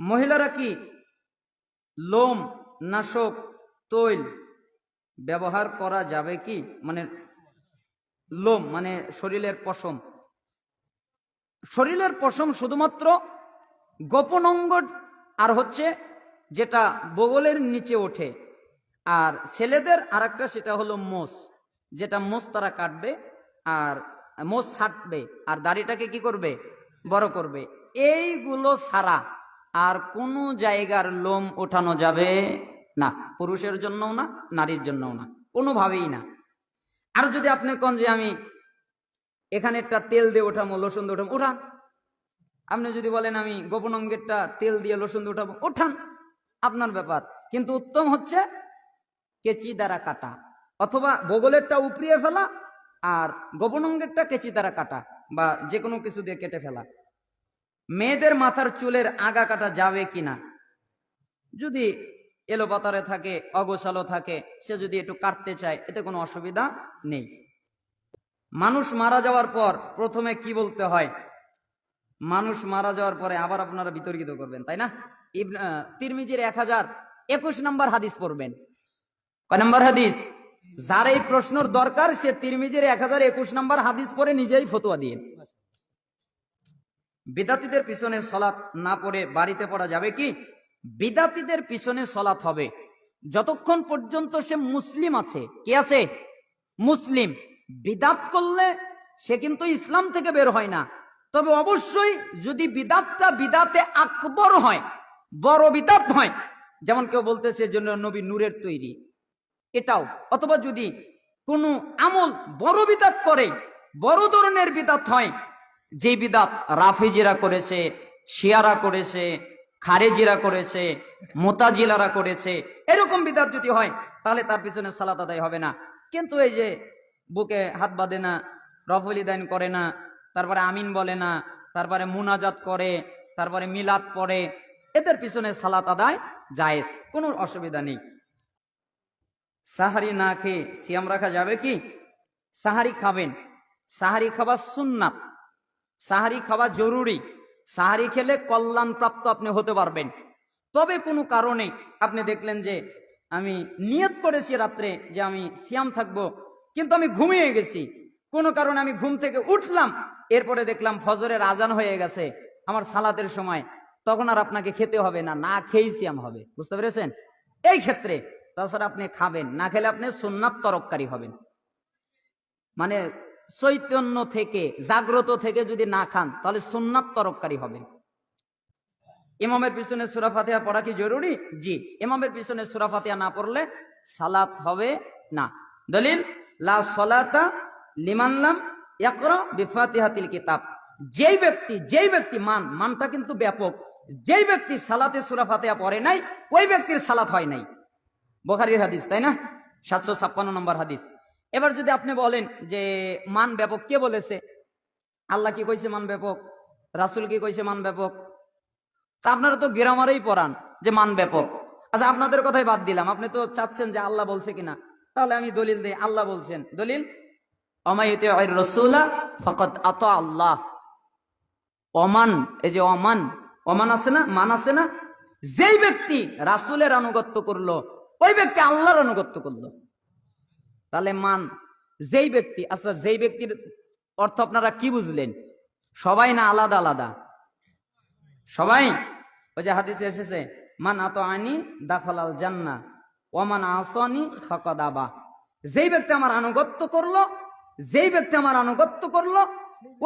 মহিলারা কি লোম, নাশক, তৈল ব্যবহার করা যাবে কি? মানে লোম মানে শরীরের পশম। শরীরের পশম শুধুমাত্র গোপন অঙ্গ আর হচ্ছে যেটা বগলের নিচে ওঠে। আর ছেলেদের আরেকটা সেটা হলো মোষ, যেটা মোষ তারা কাটবে আর মোষ ছাটবে। আর দাড়িটাকে কি করবে? বড় করবে। এইগুলো ছাড়া আর কোনো জায়গার লোম ওঠানো যাবে না, পুরুষের জন্যও না, নারীর জন্যও না, কোনোভাবেই না। আর যদি আপনি কন যে আমি এখানে একটা তেল দিয়ে ওঠাবো লোসন দিয়ে ওঠাবো ওঠান। আপনি যদি বলেন আমি গোপন অঙ্গেরটা তেল দিয়ে লোসন দিয়ে উঠাবো ওঠান। আপনার ব্যাপার। কিন্তু উত্তম হচ্ছে কেচি দ্বারা কাটা। অথবা বগলেরটা উপরিয়ে ফেলা আর গোপন অঙ্গেরটা কেচি দ্বারা কাটা বা যে কোনো কিছু দিয়ে কেটে ফেলা। মেয়েদের মাথার চুলের আগা কাটা যাবে কিনা? যদি এলো পাতারে থাকে, অগোছালো থাকে, সে যদি একটু কাটতে চায়, এতে কোনো অসুবিধা নেই। মানুষ মারা যাওয়ার পর প্রথমে কি বলতে হয়? মানুষ মারা যাওয়ার পরে আবার আপনারা বিতর্কিত করবেন, তাই না? তিরমিজির এক হাজার একুশ নম্বর হাদিস পড়বেন। কয় নম্বর হাদিস? যার এই প্রশ্নর দরকার, সে তিরমিজির এক হাজার একুশ নম্বর হাদিস পরে নিজেই ফতোয়া দিয়ে। বিদাতিদের পিছনে সলাৎ না পড়ে বাড়িতে পড়া যাবে কি? বিদাতিদের পিছনে সলাৎ হবে। যতক্ষণ পর্যন্ত সে মুসলিম আছে, কে আছে? মুসলিম। বিদাত করলে সে কিন্তু ইসলাম থেকে বের হয় না। তবে অবশ্যই যদি বিদাতটা বিদাতে আকবর হয়, বড় বিদাত হয়, যেমন কেউ বলতেছে জন্য নবী নূরের তৈরি। এটাও। অথবা যদি কোনো আমল বড় বিদাত করে, বড় ধরনের বিদাত হয় যে বিদাত রাফিজিরা করেছে, শিয়ারা করেছে, খারেজিরা করেছে, মোতাজিলারা করেছে, এরকম বিদাত যদি হয়, তাহলে তার পিছনে সালাত আদায় হবে না। কিন্তু এই যে বুকে হাত বাঁধে না, রফলি দান করে না, তারপরে আমিন বলে না, তারপরে মুনাজাত করে, তারপরে মিলাদ পড়ে, এদের পিছনে সালাত আদায় জায়েজ, কোনো অসুবিধা নেই। সাহারি না খেয়ে সিয়াম রাখা যাবে কি? সাহারি খাবেন। সাহারি খাওয়া সুন্নাত। সাহারি খাওয়া জরুরি। সাহারি খেলে কল্যাণ প্রাপ্ত আপনি হতে পারবেন। তবে কোনো কারণে আপনি দেখলেন যে, আমি নিয়ত করেছি রাত্রে যে আমি সিয়াম থাকব, কিন্তু আমি ঘুমিয়ে গেছি। কোনো কারণে আমি ঘুম থেকে উঠলাম, এরপরে দেখলাম ফজরের আজান হয়ে গেছে আমার সালাতের সময়। তখন আর আপনাকে খেতে হবে না না খেয়েই সিয়াম হবে। বুঝতে পেরেছেন? এই ক্ষেত্রে তাছাড়া আপনি খাবেন, না খেলে আপনি সুন্নাত তরককারী হবেন। মানে চৈতন্য থেকে, জাগ্রত থেকে যদি না খান, তাহলে সুন্নাত তরককারী হবেন ইমামের পিছনে সুরা ফাতিহা পড়া কি জরুরি? জি, ইমামের পিছনে সুরা ফাতিহা না পড়লে সালাত হবে না। দলিল, লা লিমানলাম বিফাতিহাতিল কিতাব। যেই ব্যক্তি যেই ব্যক্তি মান, মানটা কিন্তু ব্যাপক। যেই ব্যক্তি সালাতে সুরা ফাতিহা পড়ে নাই, ওই ব্যক্তির সালাত হয় নাই। বোখারির হাদিস, তাই না? সাতশো ছাপ্পান্ন নম্বর হাদিস। এবার যদি আপনি বলেন যে মান ব্যাপক কে বলেছে? আল্লাহ কি কইছে মান ব্যাপক? রাসুল কি কইছে মান ব্যাপক? তা আপনারা তো গ্রামারেই পড়ান যে মান ব্যাপক। আচ্ছা আপনাদের কথাই বাদ দিলাম। আপনি তো চাচ্ছেন যে আল্লাহ বলছে কিনা। তাহলে আমি দলিল দিই, আল্লাহ বলছেন। দলিল? আল্লাহ। অমান এই যে অমান অমান আছে না? মান আছে না? যেই ব্যক্তি রাসুলের আনুগত্য করল, ওই ব্যক্তি আল্লাহর আনুগত্য করল। তাহলে মান, যেই ব্যক্তি আচ্ছা যেই ব্যক্তির অর্থ আপনারা কি বুঝলেন? সবাই না আলাদা আলাদা? সবাই? ওই যে হাদিসে এসেছে, মান আত আনি দাখালাল জান্না ওমান আসনি ফকদ আবা। যেই ব্যক্তি আমার আনুগত্য করল, যেই ব্যক্তি আমার আনুগত্য করল,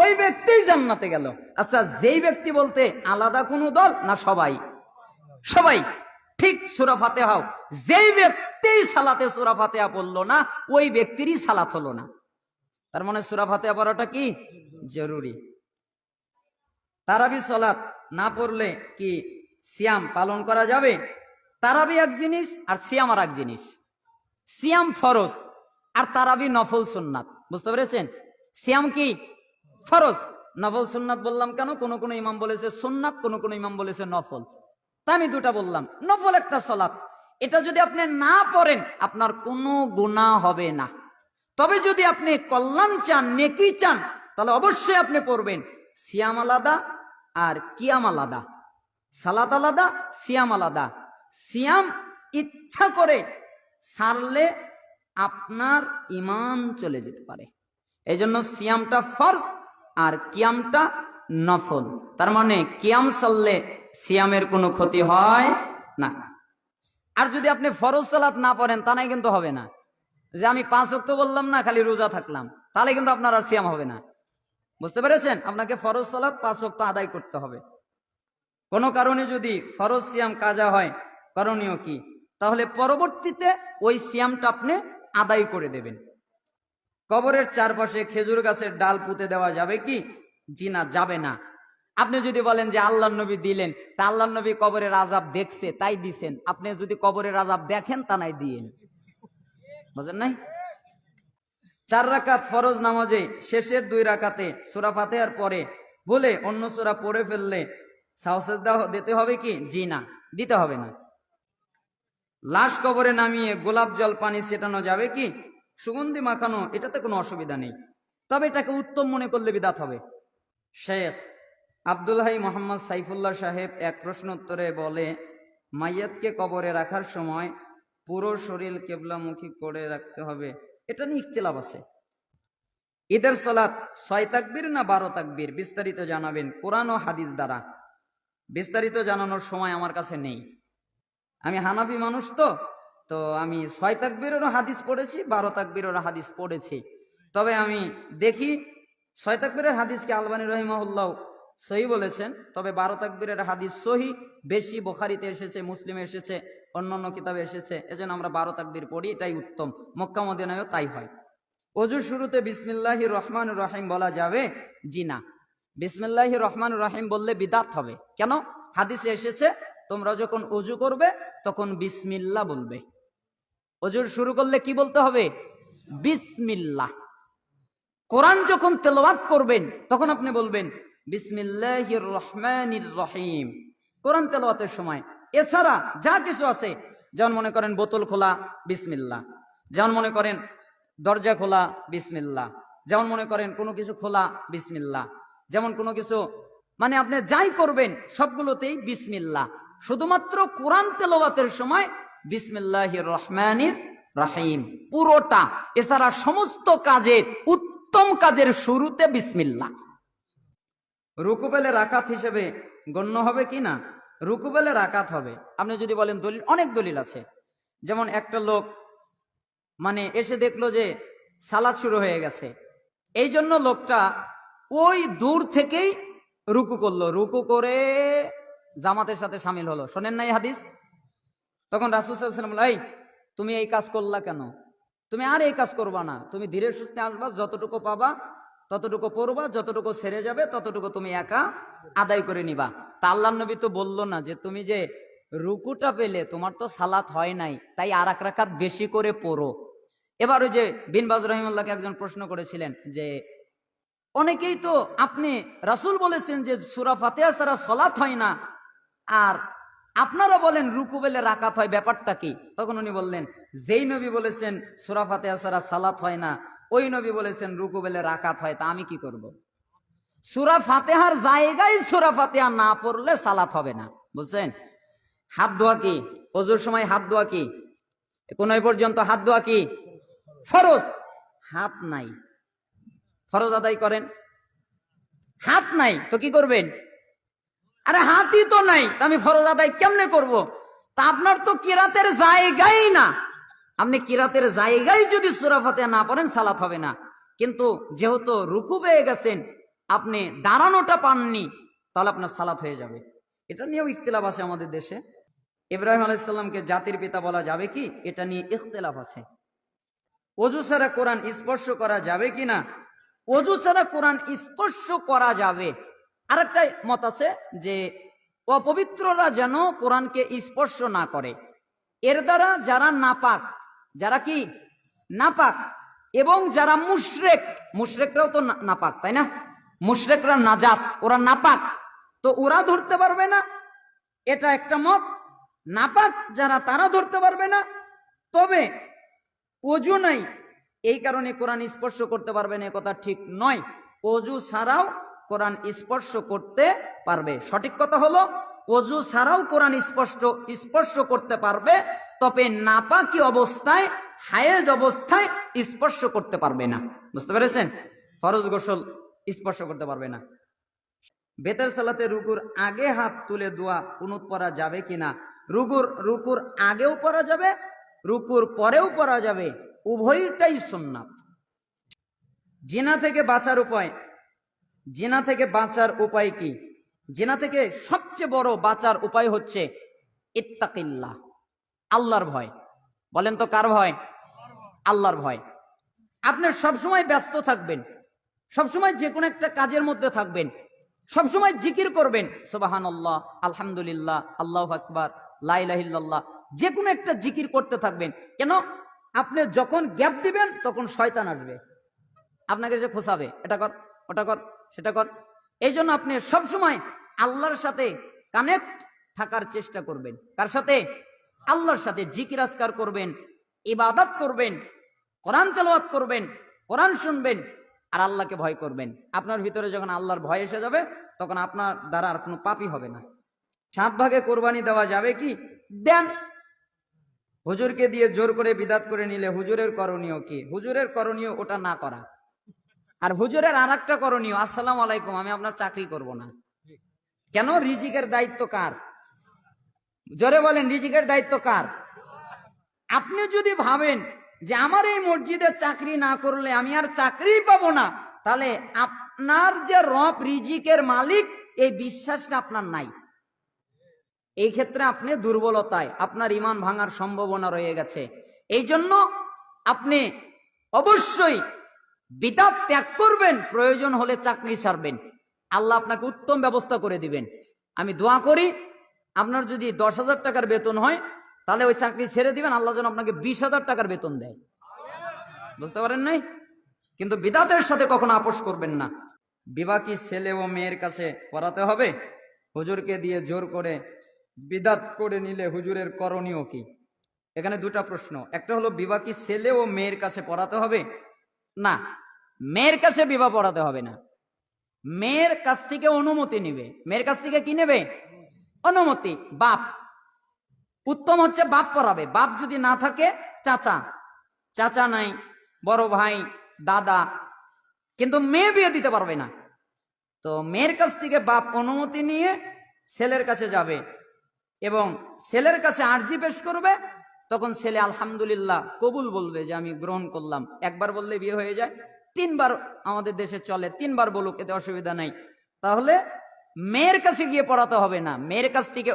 ওই ব্যক্তিই জান্নাতে গেল। আচ্ছা যেই ব্যক্তি বলতে আলাদা কোনো দল না সবাই? সবাই। ঠিক সুরা ফাতেহাও যেই ব্যক্তি সালাতে সুরা ফাতেহা পড়ল না, ওই ব্যক্তিরই সালাত হলো না। তার মানে সুরা ফাতেহা পড়াটা কি? জরুরি। তারাবি সলাত না পড়লে কি সিয়াম পালন করা যাবে? তারাবি এক জিনিস আর সিয়াম আর এক জিনিস। সিয়াম ফরজ আর তারাবি নফল সুন্নাত। বুঝতে পেরেছেন? সিয়াম কি? ফরজ। নফল সুন্নাত বললাম কেন? কোন কোন ইমাম বলেছে সুন্নাত, কোন কোন ইমাম বলেছে নফল। আমি দুটা বললাম। নফল একটা সলাৎ। এটা যদি আপনি না পড়েন, আপনার কোনো গুণা হবে না। তবে যদি আপনি কল্যাণ চান, নেকি চান, তাহলে অবশ্যই আপনি পড়বেন সিয়াম আলাদা আর কিয়াম আলাদা। সালাত আলাদা, সিয়াম আলাদা। সিয়াম ইচ্ছা করে সারলে আপনার ইমান চলে যেতে পারে। এই জন্য সিয়ামটা ফরজ আর কিয়ামটা নফল। তার মানে কিয়াম সাললে সিয়ামের কোনো ক্ষতি হয় না। আর যদি আপনি ফরজ সালাত না পড়েন, তা নাই কিন্তু হবে না। যে আমি পাঁচ অক্ত বললাম না, খালি রোজা থাকলাম, তাহলে কিন্তু আপনার আর সিয়াম হবে না। বুঝতে পেরেছেন? আপনাকে ফরজ সালাত পাঁচ অক্ত আদায় করতে হবে। কোনো কারণে যদি ফরজ সিয়াম কাজা হয়, করণীয় কি? তাহলে পরবর্তীতে ওই সিয়ামটা আপনি আদায় করে দেবেন। কবরের চারপাশে খেজুর গাছের ডাল পুঁতে দেওয়া যাবে কি? জি না যাবে না। আপনি যদি বলেন যে আল্লাহ নবী দিলেন, তা আল্লাহ নবী কবরের আজাব দেখছে, তাই দিছেন। আপনি যদি কবরের আজাব দেখেন, তা নাই দিয়েন। বুঝেন নাই? চার রাকাত ফরজ নামাজে, শেষের দুই রাকাতে সুরা ফাতেহার পরে বলে অন্য সুরা পড়ে ফেললে সাহসেজদা দিতে হবে কি? জি না, দিতে হবে না। লাশ কবরে নামিয়ে গোলাপ জল পানি ছেটানো যাবে কি? সুগন্ধি মাখানো, এটাতে কোনো অসুবিধা নেই। তবে এটাকে উত্তম মনে করলে বিদাত হবে। শেখ আব্দুল হাই মোহাম্মদ সাইফুল্লাহ সাহেব এক প্রশ্ন উত্তরে বলে, মাইয়াতকে কবরে রাখার সময় পুরো শরীর কেবলামুখী করে রাখতে হবে। এটা নিয়ে ইখতিলাফ আছে। ঈদের সলাৎ ছয় তাকবীর না বারো তাকবীর? বিস্তারিত জানাবেন কোরআন ও হাদিস দ্বারা। বিস্তারিত জানানোর সময় আমার কাছে নেই। আমি হানাফি মানুষ তো তো আমি ছয় তাকবীরেরও হাদিস পড়েছি, বারো তাকবীরেরও হাদিস পড়েছি। তবে আমি দেখি, ছয় তাকবীরের হাদিসকে আলবানী রহিমাহুল্লাহ সহি বলেছেন, তবে বারো তাকবীরের হাদিস সহি, বেশি বোখারিতে এসেছে, মুসলিমে এসেছে, অন্যান্য কিতাবে এসেছে, এজন্য আমরা বারো তাকবীর পড়ি, এটাই উত্তম, মক্কা মদিনায়ও তাই হয়। অজুর শুরুতে বিসমিল্লাহ রহমান রহিম বলা যাবে, জি না। বিসমিল্লাহ রহমান রহিম বললে বিদাত হবে। কেন? হাদিসে এসেছে, তোমরা যখন অজু করবে, তখন বিসমিল্লা বলবে। অজুর শুরু করলে কি বলতে হবে? বিসমিল্লাহ কোরআন যখন তেলাওয়াত করবেন, তখন আপনি বলবেন বিসমিল্লাহির রহমানির রহিম। কোরআন তেলাওয়াতের সময়। এছাড়া যা কিছু আছে, যেমন মনে করেন বোতল খোলা, বিসমিল্লাহ। যেমন মনে করেন দরজা খোলা, বিসমিল্লাহ। যেমন মনে করেন কোনো কিছু খোলা, বিসমিল্লাহ। যেমন কোনো কিছু মানে আপনি যাই করবেন, সবগুলোতেই বিসমিল্লাহ। শুধুমাত্র কোরআন তেলাওয়াতের সময় বিসমিল্লাহির রহমানির রাহিম। পুরোটা। এছাড়া সমস্ত কাজের, উত্তম কাজের শুরুতে রুকুবেলে রাকাত হিসেবে গণ্য হবে কি না? রুকুবেলে রাকাত হবে। আপনি যদি বলেন দলিল, অনেক দলিল আছে। যেমন একটা লোক মানে এসে দেখল যে সালাদ শুরু হয়ে গেছে। এই জন্য লোকটা ওই দূর থেকেই রুকু করল। রুকু করে জামাতের সাথে সামিল হলো। শোনেন নাই হাদিস? তখন রাসুসাল্লাম এই, তুমি এই কাজ করলা কেন? তুমি আর এই কাজ করবা না। তুমি ধীরে সুস্থে আসবা, যতটুকু পাবা ততটুকু পড়বা, যতটুকু সেরে যাবে, ততটুকু তুমি একা আদায় করে নিবা। তা আল্লাহ নবী তো বলল না যে, তুমি যে রুকুটা পেলে, তোমার তো সালাত হয় নাই, তাই আর এক রাকাত বেশি করে পড়ো। এবার ওই যে বিন বাজ রহিমুল্লাহকে একজন প্রশ্ন করেছিলেন যে, অনেকেই তো আপনি রাসূল বলেছেন যে, সুরা ফাতেহা ছাড়া সলাৎ হয় না, আর আপনারা বলেন রুকু বেলে রাকাত হয়, ব্যাপারটা কি? তখন উনি বললেন, যেই নবী বলেছেন, সুরা ফাতেহা ছাড়া সালাত হয় না, ওই নবী বলেছেন রুকু বেলে রাকাত হয়, তা আমি কি করব। সুরা ফাতেহার জায়গায় সুরা ফাতেহা না পড়লে সালাত হবে না, বুঝছেন? হাত ধোয়া কি? অজুর সময় হাত ধোয়া কি? কোন পর্যন্ত হাত ধোয়া কি? ফরজ। হাত নাই। ফরজ আদায় করেন। হাত নাই, তো কি করবেন? আরে হাতি তো নাই আমি ফরজ আদায় কেমনে করব। তা আপনার তো কিরাতের জায়গাই না। আপনি কিরাতের জায়গায় যদি সুরাফাতে না পড়েন, সালাত হবে না। কিন্তু যেহেতু রুকু পেয়ে গেছেন, আপনি দাঁড়ানোটা পাননি, তাহলে আপনার সালাত হয়ে যাবে। এটা নিয়েও ইখতিলাফ আছে আমাদের দেশে। ইব্রাহিম আলাইসাল্লামকে জাতির পিতা বলা যাবে কি? এটা নিয়ে ইখতিলাফ আছে। অজু ছাড়া কোরআন স্পর্শ করা যাবে কি না অজু ছাড়া কোরআন স্পর্শ করা যাবে। আরেকটা মত আছে যে, অপবিত্ররা যেন কোরআনকে স্পর্শ না করে। এর দ্বারা যারা নাপাক, যারা কি? নাপাক এবং যারা মুশরেক, মুশরেকরাও তো নাপাক, তাই না? মুশরেকরা নাজাস, ওরা নাপাক। তো ওরা ধরতে পারবে না, এটা একটা মত। নাপাক যারা, তারা ধরতে পারবে না। তবে অজু নাই, এই কারণে কোরআন স্পর্শ করতে পারবে না কথা ঠিক নয়। অজু ছাড়াও কোরআন স্পর্শ করতে পারবে। সঠিক কথা হলো, অজু ছাড়াও কোরআন স্পষ্ট, স্পর্শ করতে পারবে, তবে নাপাকি অবস্থায়, হায়েজ অবস্থায় স্পর্শ করতে পারবে না। বুঝতে পেরেছেন? ফরজ গোসল স্পর্শ করতে পারবে না। বেতের সালাতে রুকুর আগে হাত তুলে দোয়া কুনুত পরা যাবে কিনা? রুকুর রুকুর আগেও পরা যাবে, রুকুর পরেও পরা যাবে, উভয়টাই সুন্নাত। জিনা থেকে বাঁচার উপায় জিনা থেকে বাঁচার উপায় কি? জেনা থেকে সবচেয়ে বড় বাঁচার উপায় হচ্ছে ইত্তাকিল্লাহ, আল্লাহর ভয়। বলেন তো কার ভয়? আল্লাহর ভয়। আপনি সবসময় ব্যস্ত থাকবেন, সবসময় যে কোনো একটা কাজের মধ্যে থাকবেন, সবসময় জিকির করবেন সুবাহান আল্লাহ আলহামদুলিল্লাহ, আল্লাহ আকবার লাইলাহিল্লাহ যে কোনো একটা জিকির করতে থাকবেন। কেন? আপনি যখন গ্যাপ দিবেন, তখন শয়তান আসবে। আপনাকে সে খোসাবে এটা কর, ওটা কর। সেটা কর। এই জন্য আপনি সবসময় আল্লাহর সাথে কানেক্ট থাকার চেষ্টা করবেন। কার সাথে? আল্লাহর সাথে জিকির আজকার করবেন, ইবাদত করবেন, কোরআন তেলাওয়াত করবেন, কোরআন শুনবেন, আর আল্লাহকে ভয় করবেন। আপনার ভিতরে যখন আল্লাহর ভয় এসে যাবে, তখন আপনার দ্বারা আর কোনো পাপই হবে না। সাত ভাগে কোরবানি দেওয়া যাবে কি? দেন। হুজুরকে দিয়ে জোর করে বিদাত করে নিলে হুজুরের করণীয় কি? হুজুরের করণীয় ওটা না করা। আর হুজুরের আর একটা করণীয়, আসসালাম আলাইকুম, আমি আপনার চাকরি করব না। কেন? রিজিকের দায়িত্ব কার? জোরে বলেন, রিজিকের দায়িত্ব কার? আপনি যদি ভাবেন যে আমার এই মসজিদে চাকরি না করলে আমি আর চাকরি পাবো না, তাহলে আপনার যে রব, রিজিকের মালিক, এই বিশ্বাসটা আপনার নাই। এই ক্ষেত্রে আপনি দুর্বলতায়, আপনার ইমান ভাঙার সম্ভাবনা রয়ে গেছে। এই জন্য আপনি অবশ্যই বিদাত ত্যাগ করবেন, প্রয়োজন হলে চাকরি ছাড়বেন আল্লাহ আপনাকে উত্তম ব্যবস্থা করে দিবেন। আমি দোয়া করি, আপনার যদি দশ হাজার টাকার বেতন হয়, তাহলে ওই চাকরি ছেড়ে দিবেন, আল্লাহ যেন আপনাকে বিশ হাজার টাকার বেতন দেয়। বুঝতে পারেন নাই? কিন্তু বিদাতের সাথে কখনো আপোষ করবেন না। বিবাহ ছেলে ও মেয়ের কাছে পড়াতে হবে, হুজুরকে দিয়ে জোর করে বিদাত করে নিলে হুজুরের করণীয় কি? এখানে দুটা প্রশ্ন। একটা হলো, বিবাহ ছেলে ও মেয়ের কাছে পড়াতে হবে? না মেয়ের কাছে বিবাহ পড়াতে হবে না। মেয়ের কাছ থেকে অনুমতি নেবে। মেয়ের কাছ থেকে কি নেবে? অনুমতি, বাপ। উত্তম হচ্ছে বাপ পড়াবে। বাপ যদি না থাকে, চাচা। চাচা নাই, বড় ভাই, দাদা। কিন্তু মেয়ে বিয়ে দিতে পারবে না। তো মেয়ের কাছ থেকে বাপ অনুমতি নিয়ে ছেলের কাছে যাবে এবং ছেলের কাছে আর্জি পেশ করবে। তখন ছেলে আলহামদুলিল্লাহ কবুল বলবে যে, আমি গ্রহণ করলাম। একবার বললে বিয়ে হয়ে যায়। তিনবার আমাদের দেশে চলে, তিনবার বলুক, এতে অসুবিধা নাই। তাহলে মেয়ের কাছে গিয়ে পড়াতে হবে না। মেয়ের কাছ থেকে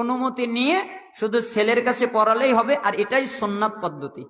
অনুমতি নিয়ে শুধু ছেলের কাছে পড়ালেই হবে, আর এটাই সোননাথ পদ্ধতি।